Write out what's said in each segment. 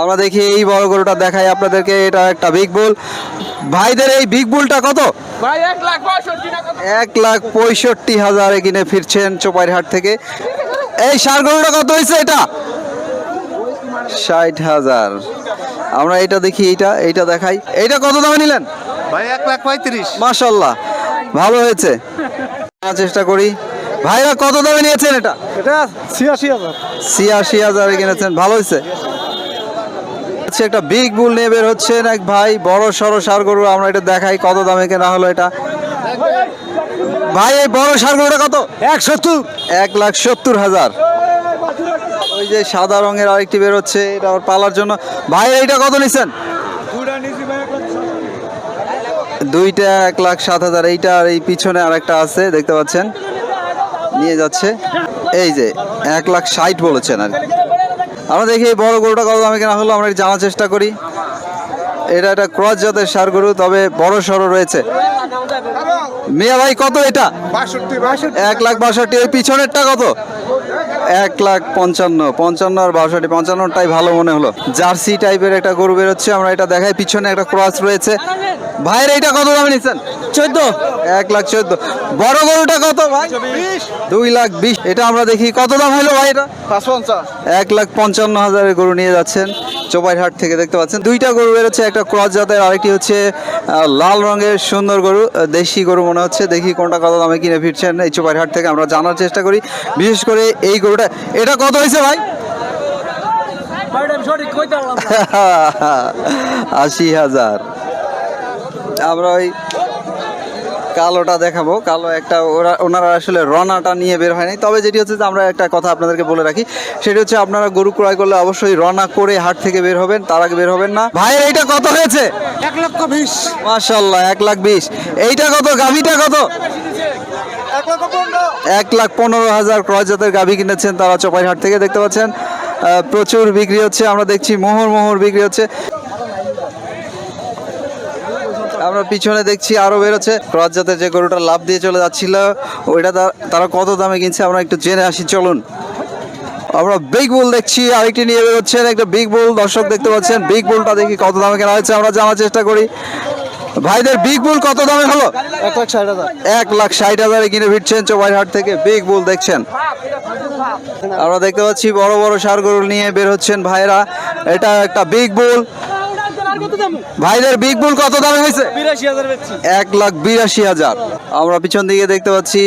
আমরা দেখি এই বড় গরুটা দেখাই আপনাদেরকে এটা একটা বিগ বুল ভাইদের এই বিগ বুলটা কত? এক লাখ পঁয়ষট্টি হাজারে কিনে ফিরছেন চোপাইরহাট থেকে। এই সার গরুটা কত হয়েছে এটা? ষাট হাজার। আমরা এটা দেখি এইটা এইটা দেখাই। এইটা কত দামে নিলেন? ভাই এক লাখ পঁয়ত্রিশ। মাশাল্লাহ ভালো হয়েছে। চেষ্টা করি। ভাইরা কত দামে নিয়েছেন এটা? এটা ছিয়াশি হাজার। ছিয়াশি হাজারে কিনেছেন ভালো হয়েছে। হচ্ছে একটা বিগ বুল নিয়ে বের হচ্ছেন এক ভাই বড় সড়ো সার গরু আমরা এটা দেখাই কত দামে কেনা হলো এটা। ভাই এই বড় সার গরুটা কত? এক সত্তর। এক লাখ সত্তর হাজার। ওই যে সাদা রঙের আরেকটি বের হচ্ছে এটা আবার পালার জন্য। ভাই এইটা কত নিছেন? দুইটা এক লাখ সাত হাজার। এইটা আর এই পিছনে আরেকটা আছে দেখতে পাচ্ছেন? নিয়ে যাচ্ছে। এই যে এক লাখ ষাট বলেছেন আর কি। আমরা দেখি এই বড় গরুটা কত দামে কেনা হলো আমরা একটু জানার চেষ্টা করি। এটা একটা ক্রস জাতের সার গরু তবে বড় সড়ো রয়েছে। মিয়া ভাই কত এটা? এক লাখ বাষট্টি ওই পিছনেরটা কত? এক লাখ পঞ্চান্ন পঞ্চান্ন আর বাষট্টি পঞ্চান্নটাই ভালো মনে হলো। জার্সি টাইপের একটা গরু বেরোচ্ছে আমরা এটা দেখাই পিছনে একটা ক্রস রয়েছে। ভাইয়ের এইটা কত দামে নিচ্ছেন? চোদ্দ। এক লাখ চোদ্দ। বড় গরুটা কত ভাই? দুই লাখ বিশ। এটা আমরা দেখি কত দাম হলো ভাই এটা? এক লাখ পঞ্চান্ন হাজারের গরু নিয়ে যাচ্ছেন চোপাইরহাট থেকে দেখতে পাচ্ছেন। দুইটা গরু বেরোচ্ছে একটা ক্রস জাতের আরেকটি হচ্ছে লাল রঙের সুন্দর গরু দেশি গরু মনে হচ্ছে। দেখি কোনটা কত দামে কিনে ফিরছেন এই চোপাইরহাট থেকে আমরা জানার চেষ্টা করি। বিশেষ করে এই গরুটা এটা কত হয়েছে ভাই? আশি হাজার। আমরা ওই কালোটা দেখাবো। কালো একটা ওরা ওনারা আসলে রনাটা নিয়ে বের হয়নি। তবে যেটি হচ্ছে যে আমরা একটা কথা আপনাদেরকে বলে রাখি সেটি হচ্ছে আপনারা গরু ক্রয় করলে অবশ্যই রনা করে হাট থেকে বের হবেন তার আগে বের হবেন না। ভাই এইটা কত হয়েছে? এক লক্ষ বিশ। মাশাল্লাহ এক লাখ বিশ। এইটা কত? গাভিটা কত? এক লাখ পনেরো হাজার ক্রয় জাতের গাভি কিনেছেন তারা চপাইরহাট থেকে, দেখতে পাচ্ছেন প্রচুর বিক্রি হচ্ছে, আমরা দেখছি মোহর মোহর বিক্রি হচ্ছে। আমরা পিছনে দেখছি আরও বেরোচ্ছে ক্রস জাতের যে গরুটা লাভ দিয়ে চলে যাচ্ছিল, ওইটা তারা কত দামে কিনছে, আমরা একটু জেনে আসি, চলুন। আমরা বিগ বুল দেখছি, আরেকটি নিয়ে বেরোচ্ছেন একটা বিগ বুল দর্শক দেখতে পাচ্ছেন বিগ বুলটা দেখি কত দামে কেনা হয়েছে, আমরা জানার চেষ্টা করি। ভাইদের বিগ বুল কত দামে হলো? এক লাখ ষাট হাজার। এক লাখ ষাট হাজারে কিনে ফিরছেন চোবাইহাট থেকে বিগ বুল দেখছেন। আমরা দেখতে পাচ্ছি বড় বড় সার গরুল নিয়ে বের হচ্ছেন ভাইরা। এটা একটা বিগ বুল ভাইদের বিগ বুল কত দামে হয়েছে? এক লাখ বিরাশি হাজার। আমরা পিছন দিকে দেখতে পাচ্ছি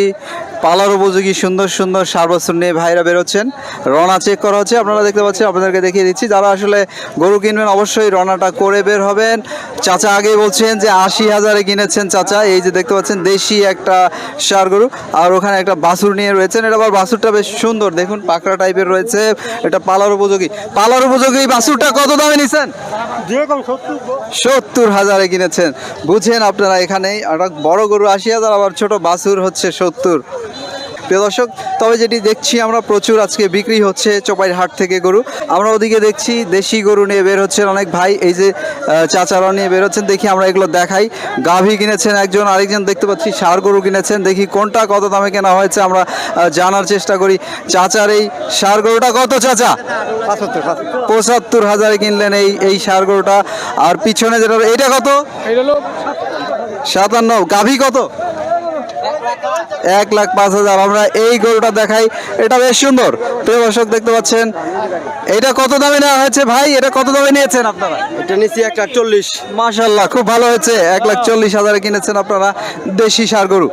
পালার উপযোগী সুন্দর সুন্দর সার বছর নিয়ে ভাইরা বেরোচ্ছেন। রনা চেক করা হচ্ছে আপনারা দেখতে পাচ্ছেন আপনাদেরকে দেখিয়ে দিচ্ছি। যারা আসলে গরু কিনবেন অবশ্যই রনাটা করে বের হবেন। চাচা আগেই বলছেন যে আশি হাজারে কিনেছেন চাচা এই যে দেখতে পাচ্ছেন দেশি একটা সার গরু। আর ওখানে একটা বাছুর নিয়ে রয়েছেন এটা আবার বাছুরটা বেশ সুন্দর। দেখুন পাকড়া টাইপের রয়েছে এটা পালার উপযোগী। পালার উপযোগী এই বাছুরটা কত দামে নিছেন? সত্তর হাজারে কিনেছেন। বুঝেন আপনারা এখানেই একটা বড় গরু আশি হাজার আবার ছোট বাছুর হচ্ছে সত্তর। প্রিয় দর্শক তবে যেটি দেখছি আমরা প্রচুর আজকে বিক্রি হচ্ছে চোপাইর হাট থেকে গরু। আমরা ওদিকে দেখছি দেশি গরু নিয়ে বের হচ্ছেন অনেক ভাই এই যে চাচারা নিয়ে বের হচ্ছেন দেখি আমরা এগুলো দেখাই। গাভী কিনেছেন একজন আরেকজন দেখতে পাচ্ছি সার গরু কিনেছেন দেখি কোনটা কত দামে কেনা হয়েছে আমরা জানার চেষ্টা করি। চাচার এই সার গরুটা কত চাচা? পাঁচাত্তর হাজারে কিনলেন এই এই সার গরুটা। আর পিছনে যেটা এটা কত? সাতান্ন। গাভী কত? এক লাখ পাঁচ হাজার। আমরা এই গরুটা দেখাই। এটা বেশ সুন্দর। প্রিয় দর্শক দেখতে পাচ্ছেন এটা কত দামে নেওয়া হয়েছে ভাই? এটা কত দামে নিয়েছেন আপনারা? এটা নিচ্ছি এক লাখ চল্লিশ। মাশাল্লাহ খুব ভালো হয়েছে। এক লাখ চল্লিশ হাজারে কিনেছেন আপনারা দেশি সার গরু।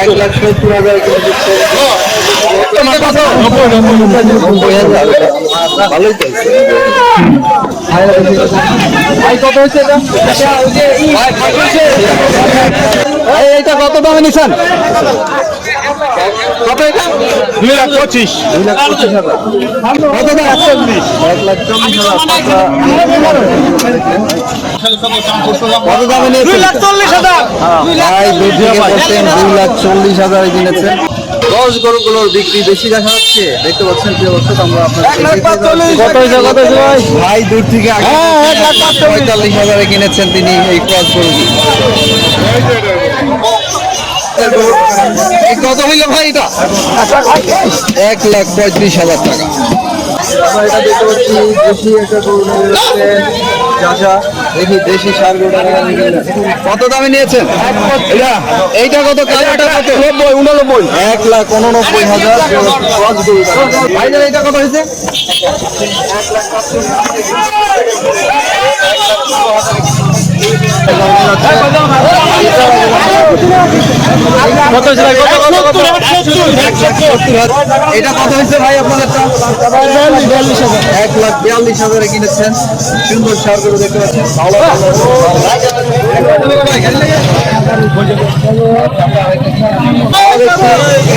এক লাখ সত্তর হাজারে কত দামে নিছেন? কত এটা দুই লাখ পঁচিশ দুই লাখ পঁচিশ হাজার। কত দাম চল্লিশ এক লাখ চল্লিশ হাজার কত দামে নিয়েছেন দুই লাখ চল্লিশ হাজারে কিনেছেন দশ গরুগুলোর বিক্রি বেশি দেখা যাচ্ছে। দেখতে পাচ্ছেন প্রিয় দর্শক আমরা হয়েছে ভাই? ভাই দূর থেকে আগে হ্যাঁ। পঁয়তাল্লিশ হাজারে কিনেছেন তিনি এই ক্রস গরু। এই কত হইল ভাই এটা? এক লাখ পঁয়ত্রিশ হাজার টাকা। আমরা এটা দেখতে পাচ্ছি দেশি একটা গরু নিয়ে যাচ্ছে চাচা। দেখি দেশি সার। কত দামে নিয়েছেন? এটা এইটা কত? কালোটা কত? নব্বই উননব্বই। এক লাখ উননব্বই হাজার। ভাইজান এইটা কত হয়েছে? কত হয়েছে ভাই কত কত কত এটা কত হয়েছে ভাই আপনাদেরটা? এক লাখ বিয়াল্লিশ হাজারে কিনেছেন। সুন্দর সার করে দেখতে পাচ্ছেন। ভালো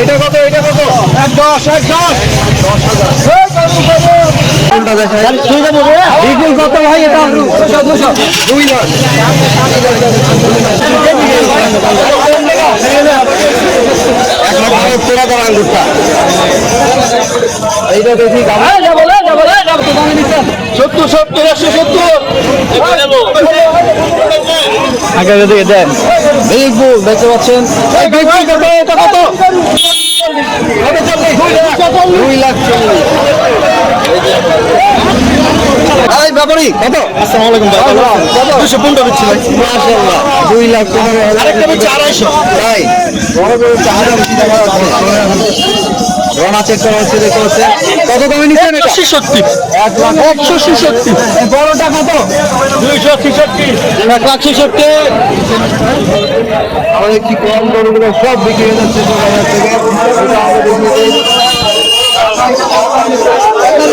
এটা কত এটা কত? এক দশ এক দশ। দেখায়? বিপুল কত ভাই এটা? দুই এইটা দেখি সত্তর সত্তর একশো সত্তর আগে দেন। বিপুল দেখতে পাচ্ছেন? এই কত? দুই লাখ চল্লিশ। এই ব্যাপারি কত? আসসালামু আলাইকুম ভাই কত? দুশো পনেরো ভাই। মাশাআল্লাহ। দুই লাখ আরেকটা। তাই বড় বড় চাহিদা বেশি টাকা রনা চেক করা হচ্ছে দেখতে পাচ্ছেন। কত দামে নিচ্ছেন এটা? লাখ। একশো ছেষট্টি। বড়টা কত? লাখ আমাদের কি কম গরুগুলো সব বিক্রি হয়ে যাচ্ছে বাজার থেকে।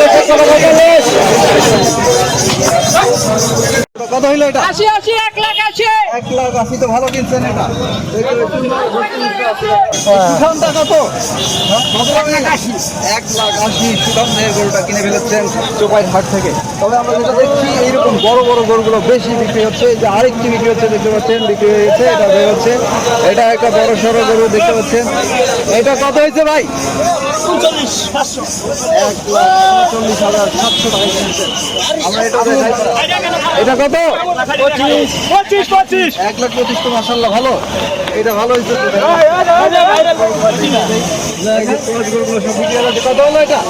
এটা আমরা দেখিয়ে কত হইল এটা আশি আশি এক লাখ আশি এক লাখ আশি তো ভালো কিনছেন এটা সুঠামটা কত এক লাখ আশি সুঠামের গরুটা কিনে ফেলেছেন চোপাই হাট থেকে তবে আমরা যেটা দেখছি এইরকম বড় বড় গরুগুলো বেশি বিক্রি হচ্ছে যে আরেকটি বিক্রি হচ্ছে দেখতে পাচ্ছেন বিক্রি হয়ে গেছে এটা বের হচ্ছে এটা একটা বড় সড়ো গরু দেখতে পাচ্ছেন এটা কত হয়েছে ভাই এক লাখ উনচল্লিশ হাজার সাতশো টাকা কিনেছেন আমরা এটা এটা কত পঁচিশ। পঁচিশ এক লাখ পঁচিশ তো মাসাল্লাহ ভালো। এটা ভালো হয়েছে। কত হলো এটা?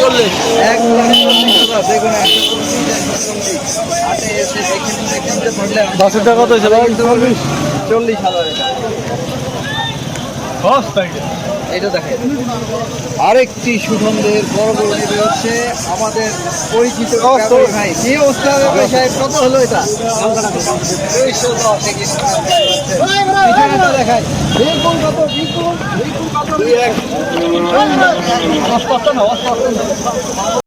চল্লিশ। এক লাখ হাজার। দেখুন টাকা কত হয়েছে চল্লিশ হাজার এটা দেখেন। আরেকটি সুগন্ধের বড় বড় নেবে হচ্ছে আমাদের পরিচিত ভাই। কি অবস্থা সাহেব? কত হলো এটা? দুইশো দশ দেখায় বিলকুল কত বিলকুল বিলকুল কত?